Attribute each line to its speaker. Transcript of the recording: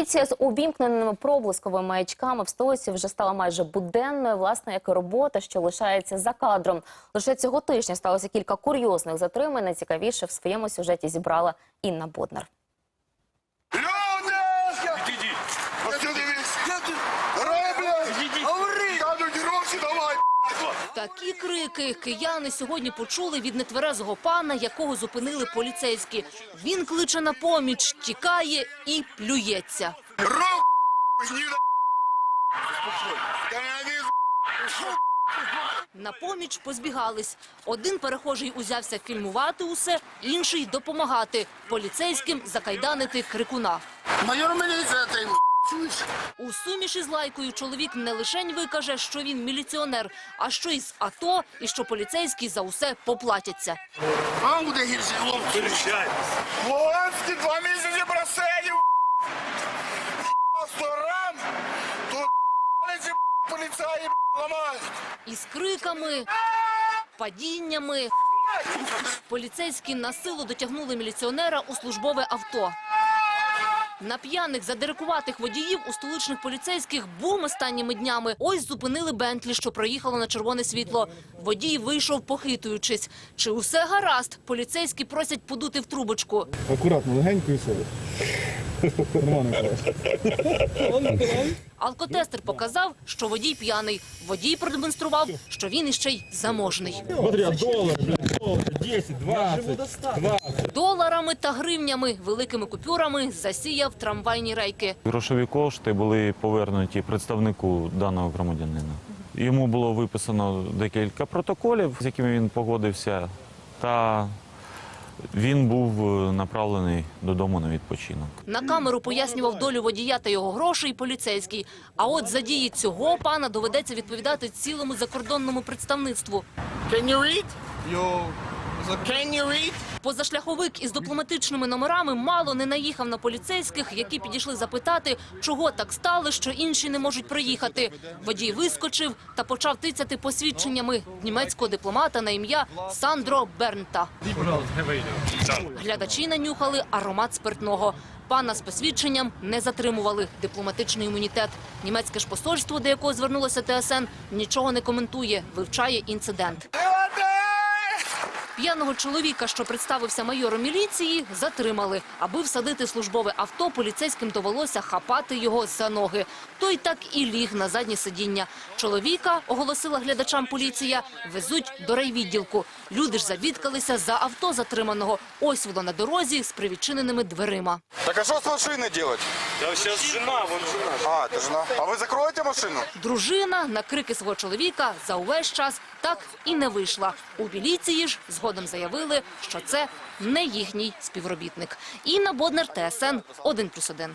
Speaker 1: Поліція з увімкненими проблисковими маячками в столиці вже стала майже буденною, власне, як і робота, що лишається за кадром. Лише цього тижня сталося кілька курйозних затримань. Найцікавіше в своєму сюжеті зібрала Інна Боднар.
Speaker 2: Такі крики кияни сьогодні почули від нетверезого пана, якого зупинили поліцейські. Він кличе на поміч, тікає і плюється. На поміч позбігались. Один перехожий узявся фільмувати усе, інший допомагати поліцейським закайданити крикуна.
Speaker 3: Майор міліція ти чуєш?
Speaker 2: У суміші з лайкою чоловік не лишень викаже, що він міліціонер, а що із АТО і що поліцейські за усе поплатяться.
Speaker 3: А буде гірші хлопці?
Speaker 4: Перечайтесь.
Speaker 3: Луганські два місяці бросили сто ран, то ці поліцаї ламають.
Speaker 2: Із криками, падіннями. Поліцейські на силу дотягнули міліціонера у службове авто. На п'яних задирикуватих водіїв у столичних поліцейських бум останніми днями. Ось зупинили Бентлі, що проїхало на червоне світло. Водій вийшов, похитуючись. Чи усе гаразд? Поліцейські просять подути в трубочку.
Speaker 5: Акуратно, легенько і все.
Speaker 2: Алкотестер показав, що водій п'яний. Водій продемонстрував, що він іще й заможний.
Speaker 5: Смотри, а долар, 10, 20, 20.
Speaker 2: Доларами та гривнями, великими купюрами засіяв трамвайні рейки.
Speaker 6: Грошові кошти були повернуті представнику даного громадянина. Йому було виписано декілька протоколів, з якими він погодився, та він був е, направлений додому на відпочинок.
Speaker 2: На камеру пояснював долю водія та його грошей поліцейський. А от за дії цього пана доведеться відповідати цілому закордонному представництву.
Speaker 3: Can you read? Yo. Can?
Speaker 2: Позашляховик із дипломатичними номерами мало не наїхав на поліцейських, які підійшли запитати, чого так стало, що інші не можуть приїхати. Водій вискочив та почав тицяти посвідченнями німецького дипломата на ім'я Сандро Бернта. Глядачі нанюхали аромат спиртного. Пана з посвідченням не затримували. Дипломатичний імунітет. Німецьке ж посольство, до якого звернулося ТСН, нічого не коментує, вивчає інцидент. П'яного чоловіка, що представився майором міліції, затримали. Аби всадити службове авто, поліцейським довелося хапати його за ноги. Той так і ліг на заднє сидіння. Чоловіка, оголосила глядачам поліція, везуть до райвідділку. Люди ж забідкалися за авто затриманого. Ось воно на дорозі з привідчиненими дверима.
Speaker 3: Так а що з машиною делать?
Speaker 4: Та зараз жена, вон жена.
Speaker 3: А, це жена. А ви закроєте машину?
Speaker 2: Дружина на крики свого чоловіка за увесь час так і не вийшла. У міліції ж згодом заявили, що це не їхній співробітник. Інна Боднер, ТСН 1+,1.